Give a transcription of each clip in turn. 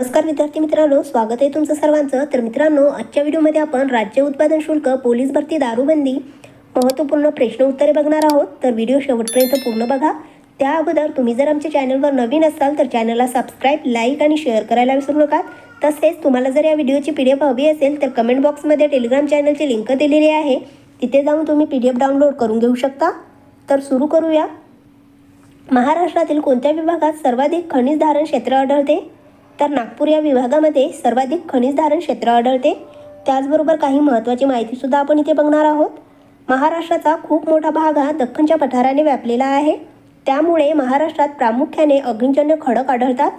नमस्कार विद्यार्थी मित्रांनो स्वागत आहे तुमचं सर्वांचं. तर मित्रांनो आजच्या व्हिडिओमध्ये आपण राज्य उत्पादन शुल्क पोलीस भरती दारूबंदी महत्त्वपूर्ण प्रश्न उत्तरे बघणार आहोत. तर व्हिडिओ शेवटपर्यंत पूर्ण बघा. त्या अगोदर तुम्ही जर आमच्या चॅनलवर नवीन असाल तर चॅनलला सबस्क्राईब लाईक आणि शेअर करायला विसरू नका. तसेच तुम्हाला जर या व्हिडिओची पी डी एफ हवी असेल तर कमेंट बॉक्समध्ये टेलिग्राम चॅनलची लिंक दिलेली आहे. तिथे जाऊन तुम्ही पी डी एफ डाउनलोड करून घेऊ शकता. तर सुरू करूया. महाराष्ट्रातील कोणत्या विभागात सर्वाधिक खनिज धारण क्षेत्र आढळते? तर नागपूर या विभागामध्ये सर्वाधिक खनिज धारण क्षेत्र आढळते. त्याचबरोबर काही महत्त्वाची माहितीसुद्धा आपण इथे बघणार आहोत. महाराष्ट्राचा खूप मोठा भाग हा दख्खनच्या पठाराने व्यापलेला आहे. त्यामुळे महाराष्ट्रात प्रामुख्याने अग्निजन्य खडक आढळतात.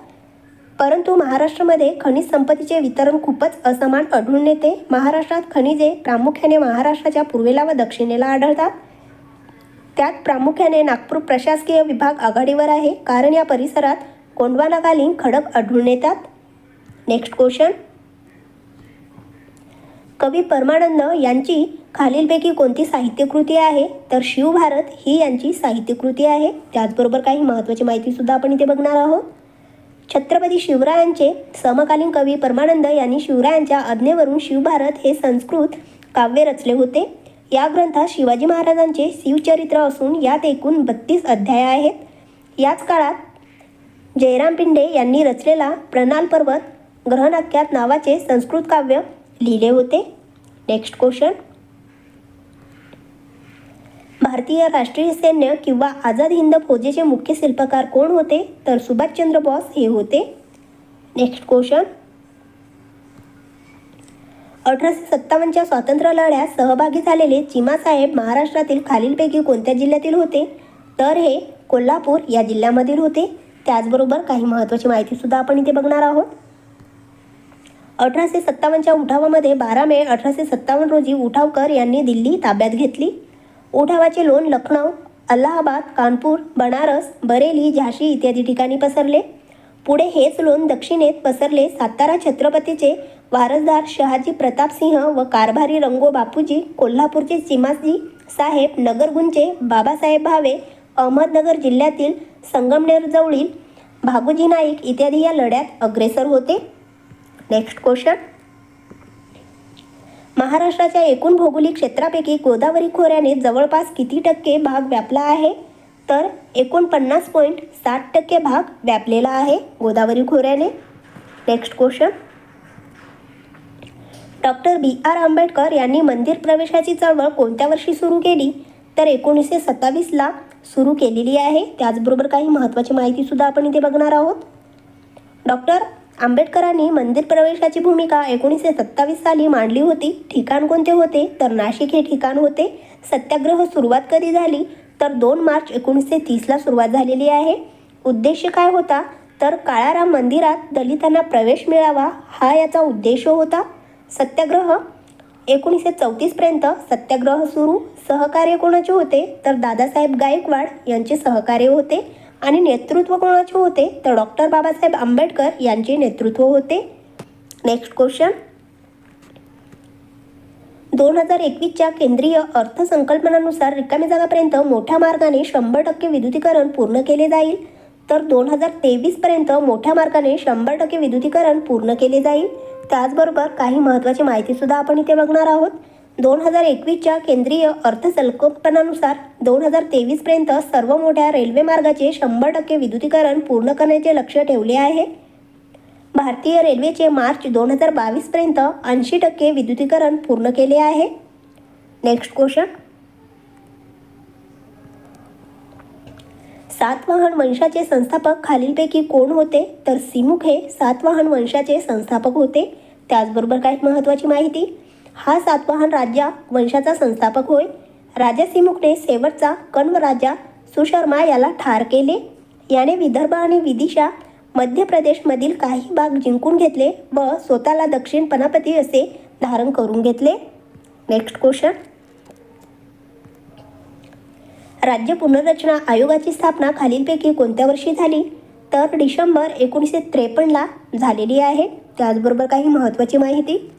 परंतु महाराष्ट्रामध्ये खनिज संपत्तीचे वितरण खूपच असमान आढळून येते. महाराष्ट्रात खनिजे प्रामुख्याने महाराष्ट्राच्या पूर्वेला व दक्षिणेला आढळतात. त्यात प्रामुख्याने नागपूर प्रशासकीय विभाग आघाडीवर आहे. कारण या परिसरात कोंडवानाकालीन खडक आढळून येतात. नेक्स्ट क्वेश्चन कवी परमानंद यांची खालीलपैकी कोणती साहित्यकृती आहे? तर शिवभारत ही यांची साहित्यकृती आहे. त्याचबरोबर काही महत्त्वाची माहितीसुद्धा आपण इथे बघणार आहोत. छत्रपती शिवरायांचे समकालीन कवी परमानंद यांनी शिवरायांच्या आज्ञेवरून शिवभारत हे संस्कृत काव्य रचले होते. या ग्रंथात शिवाजी महाराजांचे शिवचरित्र असून यात एकूण बत्तीस अध्याय आहेत. याच काळात जयराम पिंडे यांनी रचलेला प्रणाल पर्वत ग्रहणाख्यात नावाचे संस्कृत काव्य लिहिले होते. नेक्स्ट क्वेश्चन भारतीय राष्ट्रीय सैन्य किंवा आझाद हिंद फौजेचे मुख्य शिल्पकार कोण होते? तर सुभाषचंद्र बोस हे होते. नेक्स्ट क्वेश्चन अठराशे सत्तावन्नच्या स्वातंत्र्य लढ्यात सहभागी झालेले चिमासाहेब महाराष्ट्रातील खालीलपैकी कोणत्या जिल्ह्यातील होते? तर हे कोल्हापूर या जिल्ह्यामधील होते. त्याचबरोबर काही महत्त्वाची माहितीसुद्धा आपण इथे बघणार आहोत. अठराशे सत्तावन्नच्या उठावामध्ये बारा मे अठराशे सत्तावन्न रोजी उठावकर यांनी दिल्ली ताब्यात घेतली. उठावाचे लोण लखनौ अलाहाबाद कानपूर बनारस बरेली झाशी इत्यादी ठिकाणी पसरले. पुढे हेच लोण दक्षिणेत पसरले. सातारा छत्रपतीचे वारसदार शहाजी प्रतापसिंह व कारभारी रंगो बापूजी कोल्हापूरचे चिमाजी साहेब नगरगुंचे बाबासाहेब भावे अहमदनगर जिल्ह्यातील संगमनेरजवळील भागोजी नाईक इत्यादी या लढ्यात अग्रेसर होते. नेक्स्ट क्वेश्चन महाराष्ट्राच्या एकूण भौगोलिक क्षेत्रापैकी गोदावरी खोऱ्याने जवळपास किती टक्के भाग व्यापला आहे? तर एकोणपन्नास पॉईंट साठ टक्के भाग व्यापलेला आहे Godavari खोऱ्याने. Next question doctor B R Ambedkar यांनी मंदिर प्रवेशाची चळवळ कोणत्या वर्षी सुरू केली? तर एकोणीसशे सत्तावीसला सुरू केलेली आहे. त्याचबरोबर काही महत्त्वाची माहितीसुद्धा आपण इथे बघणार आहोत. डॉक्टर आंबेडकरांनी मंदिर प्रवेशाची भूमिका एकोणीसशे सत्तावीस साली मांडली होती. ठिकाण कोणते होते? तर नाशिक हे ठिकाण होते. सत्याग्रह सुरुवात कधी झाली? तर दोन मार्च एकोणीसशे तीसला सुरुवात झालेली आहे. उद्देश काय होता? तर काळाराम मंदिरात दलितांना प्रवेश मिळावा हा याचा उद्देश होता. सत्याग्रह एकोणीसशे चौतीसपर्यंत सत्याग्रह सुरू. सहकार्य कोणाचे होते? तर दादासाहेब गायकवाड यांचे सहकार्य होते आणि नेतृत्व कोणाचे होते? तर डॉक्टर बाबासाहेब आंबेडकर यांचे नेतृत्व होते. Next question. दोन हजार एकवीसच्या केंद्रीय अर्थसंकल्पनानुसार रिकामी जागापर्यंत मोठ्या मार्गाने शंभर टक्के विद्युतीकरण पूर्ण केले जाईल. तर दोन हजार तेवीसपर्यंत मोठ्या मार्गाने शंभर टक्के विद्युतीकरण पूर्ण केले जाईल. त्याचबरोबर काही महत्त्वाची माहितीसुद्धा आपण इथे बघणार आहोत. दोन हजार एकवीसच्या केंद्रीय अर्थसंकल्पनानुसार दोन हजार तेवीसपर्यंत सर्व मोठ्या रेल्वे मार्गाचे शंभर टक्के विद्युतीकरण पूर्ण करण्याचे लक्ष ठेवले आहे. भारतीय रेल्वेचे मार्च दोन हजार बावीसपर्यंत ऐंशी टक्के विद्युतीकरण पूर्ण केले आहे. Next question. सातवाहन वंशाचे संस्थापक खालीलपैकी कोण होते? तर सिमुख हे सातवाहन वंशाचे संस्थापक होते. त्याचबरोबर काही महत्त्वाची माहिती? हा सातवाहन राजा वंशाचा संस्थापक होय. राजा सिमुखने शेवटचा कण्व राजा सुशर्मा याला ठार केले. याने विदर्भ आणि विदिशा मध्य प्रदेशमधील काही भाग जिंकून घेतले व स्वतःला दक्षिण पनापती असे धारण करून घेतले. नेक्स्ट क्वेश्चन राज्य पुनर्रचना आयोगाची स्थापना खालीलपैकी कोणत्या वर्षी झाली? तर डिसेंबर एकोणीसशे त्रेपन्नला झालेली आहे. त्याचबरोबर काही महत्त्वाची माहिती.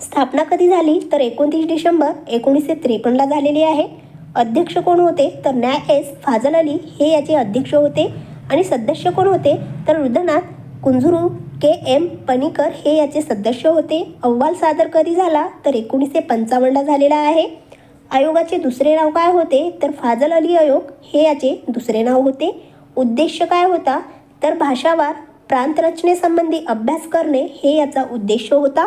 स्थापना कधी झाली? तर एकोणतीस डिसेंबर एकोणीसशे त्रेपन्नला झालेली आहे. अध्यक्ष कोण होते? तर न्याय एस फाजल अली हे याचे अध्यक्ष होते. आणि सदस्य कोण होते? तर रुद्रनाथ कुंझुरू के एम पणीकर हे याचे सदस्य होते. अहवाल सादर कधी झाला? तर एकोणीसशे पंचावन्नला झालेला आहे. आयोगाचे दुसरे नाव काय होते? तर फाजल अली आयोग हे याचे दुसरे नाव होते. उद्देश काय होता? तर भाषावार प्रांतरचनेसंबंधी अभ्यास करणे हे याचा उद्देश होता.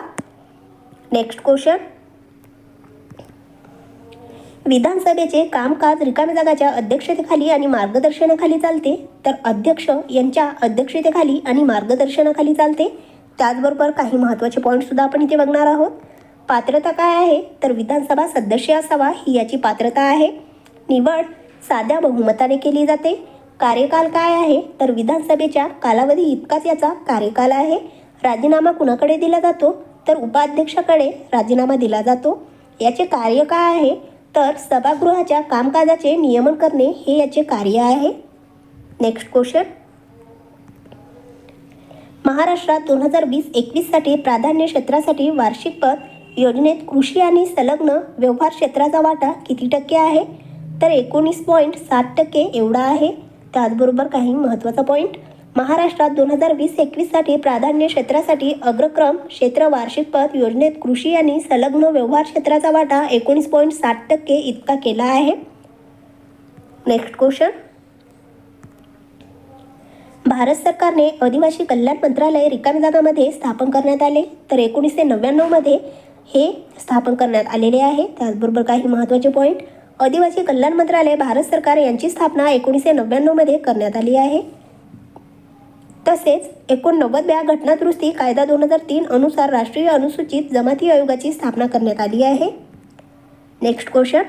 नेक्स्ट क्वेश्चन विधानसभेचे कामकाज रिकाम्या जागाच्या अध्यक्षतेखाली आणि मार्गदर्शनाखाली चालते तर अध्यक्ष यांच्या अध्यक्षतेखाली आणि मार्गदर्शनाखाली चालते. त्याचबरोबर काही महत्त्वाचे पॉईंटसुद्धा आपण इथे बघणार आहोत. पात्रता काय आहे? तर विधानसभा सदस्य असावा ही याची पात्रता आहे. निवड साध्या बहुमताने केली जाते. कार्यकाल काय आहे? तर विधानसभेच्या कालावधी इतकाच याचा कार्यकाल आहे. राजीनामा कुणाकडे दिला जातो? तर उपाध्यक्षाकडे राजीनामा दिला जातो. याचे कार्य काय आहे? तर सभागृहाच्या कामकाजाचे नियमन करणे हे याचे कार्य आहे. नेक्स्ट क्वेश्चन महाराष्ट्रात दोन हजार वीस एकवीससाठी प्राधान्य क्षेत्रासाठी वार्षिक पद योजनेत कृषी आणि संलग्न व्यवहार क्षेत्राचा वाटा किती टक्के आहे? तर एकोणीस पॉईंट सात टक्के एवढा आहे. त्याचबरोबर काही महत्त्वाचा पॉईंट महाराष्ट्रात दोन हजार वीस एकवीससाठी प्राधान्य क्षेत्रासाठी अग्रक्रम क्षेत्र वार्षिक पत योजनेत कृषी आणि संलग्न व्यवहार क्षेत्राचा वाटा एकोणीस पॉईंट साठ टक्के इतका केला आहे. नेक्स्ट क्वेश्चन भारत सरकारने आदिवासी कल्याण मंत्रालय रिकाम्या जागामध्ये स्थापन करण्यात आले. तर एकोणीसशे नव्याण्णवमध्ये हे स्थापन करण्यात आलेले आहे. त्याचबरोबर काही महत्त्वाचे पॉईंट आदिवासी कल्याण मंत्रालय भारत सरकार यांची स्थापना एकोणीसशे नव्याण्णवमध्ये करण्यात आली आहे. तसेच एकोणनव्वदव्या घटनादुरुस्ती कायदा दोन हजार तीन अनुसार राष्ट्रीय अनुसूचित जमाती आयोगाची स्थापना करण्यात आली आहे. नेक्स्ट क्वेश्चन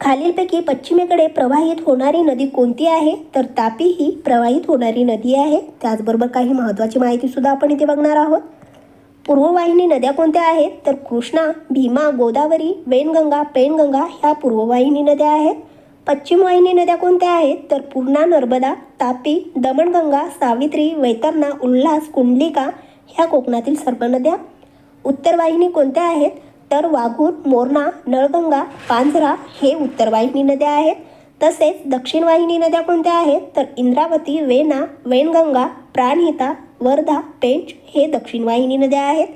खालीलपैकी पश्चिमेकडे प्रवाहित होणारी नदी कोणती आहे? तर तापी ही प्रवाहित होणारी नदी आहे. त्याचबरोबर काही महत्त्वाची माहितीसुद्धा आपण इथे बघणार आहोत. पूर्ववाहिनी नद्या कोणत्या आहेत? तर कृष्णा भीमा गोदावरी वेनगंगा पेनगंगा ह्या पूर्ववाहिनी नद्या आहेत. पश्चिम वाहिनी नद्या कोणत्या आहेत? तर पूर्णा नर्मदा तापी दमणगंगा सावित्री वैतरणा उल्हास कुंडलिका ह्या कोकणातील सर्व नद्या. उत्तर वाहिनी कोणत्या आहेत? तर वाघूर मोरणा नळगंगा पांझरा हे उत्तर वाहिनी नद्या आहेत. तसेच दक्षिण वाहिनी नद्या कोणत्या आहेत? तर इंद्रावती वेना वेनगंगा प्राणहिता वर्धा पेंच हे दक्षिण वाहिनी नद्या आहेत.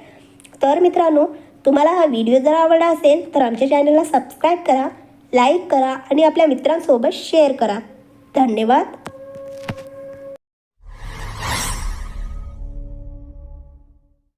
तर मित्रांनो तुम्हाला हा व्हिडिओ जर आवडला असेल तर आमच्या चॅनलला सबस्क्राईब करा लाईक करा आणि आपल्या मित्रांसोबत शेअर करा. धन्यवाद.